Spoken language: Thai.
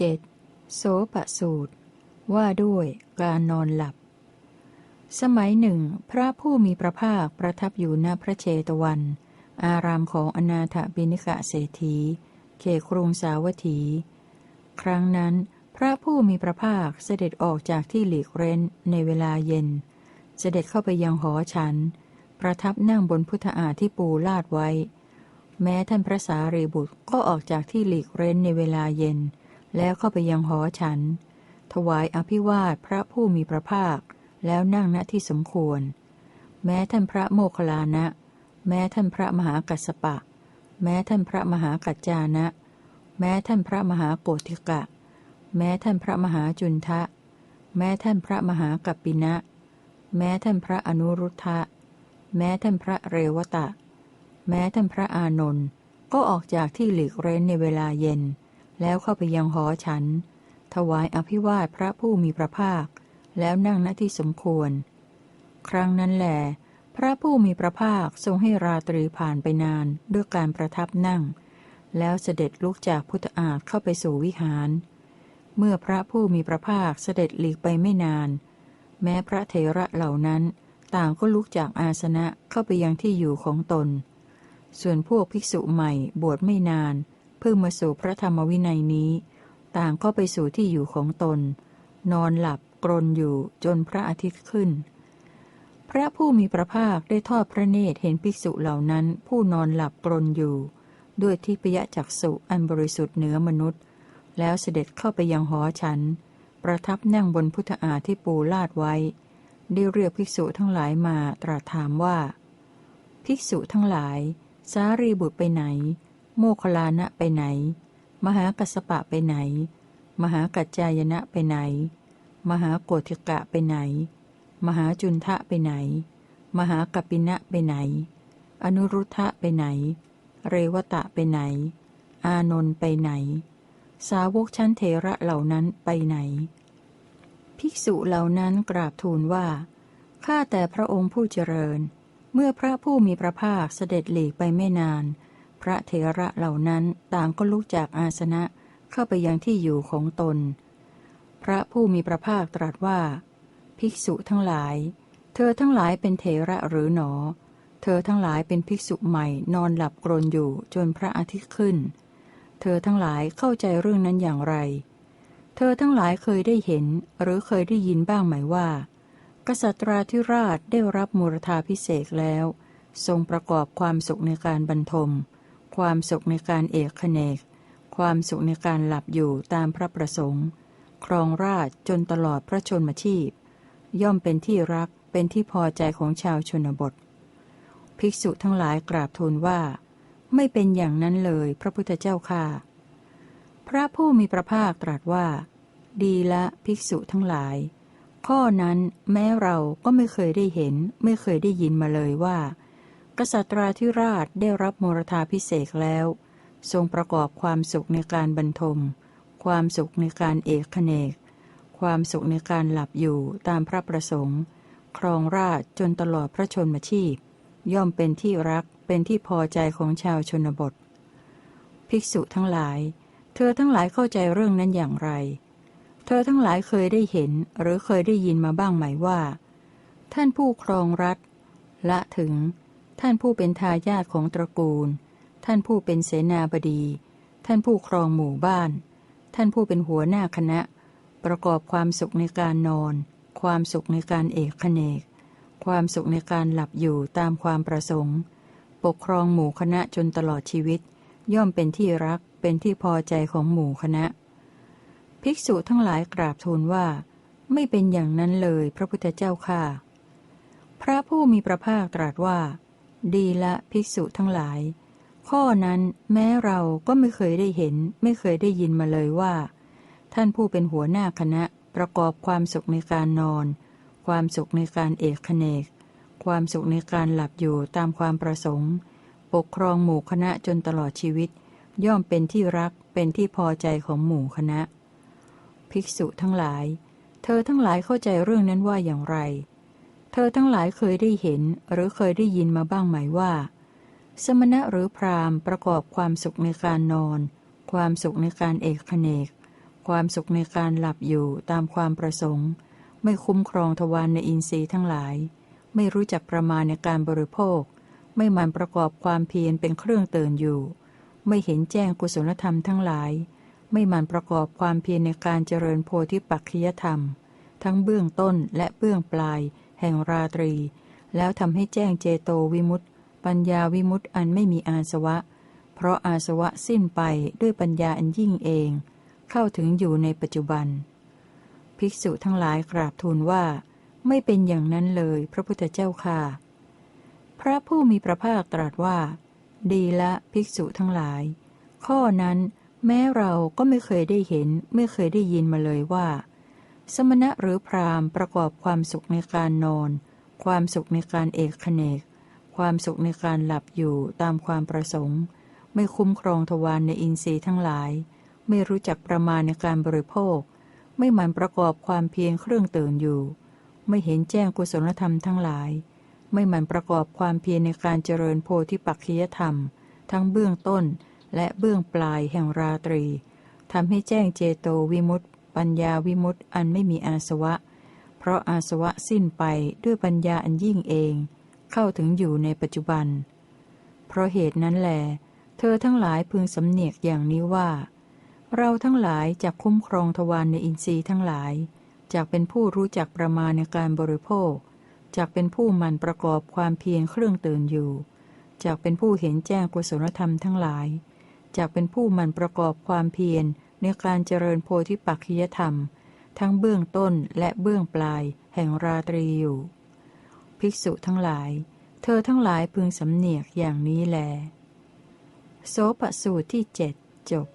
7. โสปสูตร ว่าด้วยการนอนหลับ สมัยหนึ่ง พระผู้มีพระภาคประทับอยู่ณพระเชตวัน อารามของอนาถบิณกะเศรษฐี เขครุงสาวัตถี ครั้งนั้น พระผู้มีพระภาคเสด็จออกจากที่หลีกเร้นในเวลาเย็น เสด็จเข้าไปยังหอฉัน ประทับนั่งบนพุทธาที่ปูลาดไว้แม้ท่านพระสารีบุตรก็ออกจากที่หลีกเร้นในเวลาเย็น แล้วเข้าไปยังหอฉัน ถวายอภิวาทพระผู้มีพระภาค แล้วนั่งณที่สมควร แม้ท่านพระโมคคัลลานะ แม้ท่านพระมหากัสปะ แม้ท่านพระมหากัจจานะ แม้ท่านพระมหาโกธิกะ แม้ท่านพระมหาจุนทะ แม้ท่านพระมหากัปปินะ แม้ท่านพระอนุรุทธะ แม้ท่านพระเรวตะ แม้ท่านพระอานนท์ก็ออกจากที่หลีกเร้นในเวลาเย็น แล้วเข้าไปยังหอฉัน ถวายอภิวาทพระผู้มีพระภาค แล้วนั่งณที่สมควร ครั้งนั้นแหลพระผู้มีพระภาคทรงให้ราตรีผ่านไปนานด้วยการประทับนั่ง แล้วเสด็จลุกจากพุทธอาฏเข้าไปสู่วิหาร เมื่อพระผู้มีพระภาคเสด็จหลีกไปไม่นาน แม้พระเถระเหล่านั้นต่างก็ลุกจากอาสนะเข้าไปยังที่อยู่ของตน ส่วนพวกภิกษุใหม่บวชไม่นาน เพิ่งมาสู่พระธรรมวินัยนี้ ต่างก็ไปสู่ที่อยู่ของตน นอนหลับกรนอยู่จนพระอาทิตย์ขึ้น พระผู้มีพระภาคได้ทอดพระเนตรเห็นภิกษุเหล่านั้น ผู้นอนหลับกรนอยู่ ด้วยที่พยะจักสุอันบริสุทธิ์เหนือมนุษย์ แล้วเสด็จเข้าไปยังหอฉัน ประทับนั่งบนพุทธาที่ปูลาดไว้ ได้เรียกภิกษุทั้งหลายมาตรัสถามว่า ภิกษุทั้งหลาย สารีบุตรไปไหน โมคลานะไปไหน มหากัสปะไปไหน มหากัจจายนะไปไหน มหาโกธิกะไปไหน มหาจุนทะไปไหน มหากปินะไปไหน อนุรุทธะไปไหน เรวตะไปไหน อานนท์ไปไหน สาวกชั้นเทระเหล่านั้นไปไหน ภิกษุเหล่านั้นกราบทูลว่า ข้าแต่พระองค์ผู้เจริญ เมื่อพระผู้มีพระภาคเสด็จหลีกไปไม่นาน พระเถระเหล่านั้นต่างก็ลุกจากอาสนะเข้าไปยังที่อยู่ของตน พระผู้มีพระภาคตรัสว่า ภิกษุทั้งหลาย เธอทั้งหลายเป็นเถระหรือหนอ เธอทั้งหลายเป็นภิกษุใหม่นอนหลับกรนอยู่จนพระอาทิตย์ขึ้น เธอทั้งหลายเข้าใจเรื่องนั้นอย่างไร เธอทั้งหลายเคยได้เห็นหรือเคยได้ยินบ้างไหมว่า กษัตราธิราชได้รับมูรธาพิเศษแล้ว ทรงประกอบความสุขในการบรรทม ความสุขในการเอกเนก ความสุขในการหลับอยู่ตามพระประสงค์ ครองราชจนตลอดพระชนมชีพ ย่อมเป็นที่รักเป็นที่พอใจของชาวชนบท ภิกษุทั้งหลายกราบทูลว่า ไม่เป็นอย่างนั้นเลยพระพุทธเจ้าค่ะ พระผู้มีพระภาคตรัสว่า ดีละภิกษุทั้งหลาย ข้อนั้นแม้เราก็ไม่เคยได้เห็น ไม่เคยได้ยินมาเลยว่า กษัตราธิราชได้รับมรธาพิเศษแล้ว ทรงประกอบความสุขในการบรรทม ความสุขในการเอกเนก ความสุขในการหลับอยู่ตามพระประสงค์ ครองราชจนตลอดพระชนมชีพ ย่อมเป็นที่รักเป็นที่พอใจของชาวชนบท ภิกษุทั้งหลาย เธอทั้งหลายเข้าใจเรื่องนั้นอย่างไร เธอทั้งหลายเคยได้เห็นหรือเคยได้ยินมาบ้างไหมว่า ท่านผู้ครองรัฐ ละถึง ท่านผู้เป็นทายาทของตระกูล ท่านผู้เป็นเสนาบดี ท่านผู้ครองหมู่บ้าน ท่านผู้เป็นหัวหน้าคณะ ประกอบความสุขในการนอน ความสุขในการเอกเนก ความสุขในการหลับอยู่ตามความประสงค์ ปกครองหมู่คณะจนตลอดชีวิต ย่อมเป็นที่รักเป็นที่พอใจของหมู่คณะ ภิกษุทั้งหลายกราบทูลว่า ไม่เป็นอย่างนั้นเลยพระพุทธเจ้าค่ะ พระผู้มีพระภาคตรัสว่า ดีละภิกษุทั้งหลาย ข้อนั้นแม้เราก็ไม่เคยได้เห็น ไม่เคยได้ยินมาเลยว่า ท่านผู้เป็นหัวหน้าคณะประกอบความสุขในการนอน ความสุขในการเอกเนก ความสุขในการหลับอยู่ตามความประสงค์ ปกครองหมู่คณะจนตลอดชีวิต ย่อมเป็นที่รักเป็นที่พอใจของหมู่คณะ ภิกษุทั้งหลาย เธอทั้งหลายเข้าใจเรื่องนั้นว่าอย่างไร เธอทั้งหลายเคยได้เห็นหรือเคยได้ยินมาบ้างไหมว่า สมณะหรือพราหมณ์ประกอบความสุขในการนอน ความสุขในการเอกเนก ความสุขในการหลับอยู่ตามความประสงค์ ไม่คุ้มครองทวารในอินทรีย์ทั้งหลาย ไม่รู้จักประมาณในการบริโภค ไม่มันประกอบความเพียรเป็นเครื่องเตือนอยู่ ไม่เห็นแจ้งกุศลธรรมทั้งหลาย ไม่มันประกอบความเพียรในการเจริญโพธิปักขิยธรรม ทั้งเบื้องต้นและเบื้องปลาย แห่งราตรี แล้วทำให้แจ้งเจโตวิมุตติปัญญาวิมุตติอันไม่มีอาสวะ เพราะอาสวะสิ้นไปด้วยปัญญาอันยิ่งเอง เข้าถึงอยู่ในปัจจุบัน ภิกษุทั้งหลายกราบทูลว่า ไม่เป็นอย่างนั้นเลยพระพุทธเจ้าค่ะ พระผู้มีพระภาคตรัสว่า ดีละภิกษุทั้งหลาย ข้อนั้นแม้เราก็ไม่เคยได้เห็นไม่เคยได้ยินมาเลยว่า สมณะหรือพราหมณ์ประกอบความสุขในการนอน ความสุขในการเอกขเนก ความสุขในการหลับอยู่ตามความประสงค์ ไม่คุ้มครองทวารในอินทรีย์ทั้งหลาย ไม่รู้จักประมาณในการบริโภค ไม่หมั่นประกอบความเพียรเครื่องตื่นอยู่ ไม่เห็นแจ้งกุศลธรรมทั้งหลาย ไม่หมั่นประกอบความเพียรในการเจริญโพธิปักขียธรรม ทั้งเบื้องต้นและเบื้องปลายแห่งราตรีทำให้แจ้งเจโตวิมุตติ ปัญญาวิมุตติอันไม่มีอาสวะ เพราะอาสวะสิ้นไปด้วยปัญญาอันยิ่งเอง เข้าถึงอยู่ในปัจจุบัน เพราะเหตุนั้นแหลเธอทั้งหลายพึงสำเนียกอย่างนี้ว่า เราทั้งหลายจะคุ้มครองทวารในอินทรีย์ทั้งหลายจากเป็นผู้รู้จักประมาณในการบริโภคจากเป็นผู้มันประกอบความเพียรเครื่องตื่นอยู่จากเป็นผู้เห็นแจ้งกุศลธรรมทั้งหลายจากเป็นผู้มันประกอบความเพียร ในการเจริญโพธิปักขิยธรรม ทั้งเบื้องต้นและเบื้องปลายแห่งราตรีอยู่ ภิกษุทั้งหลาย เธอทั้งหลายพึงสำเนียกอย่างนี้แล โสปสูตรที่เจ็ดจบ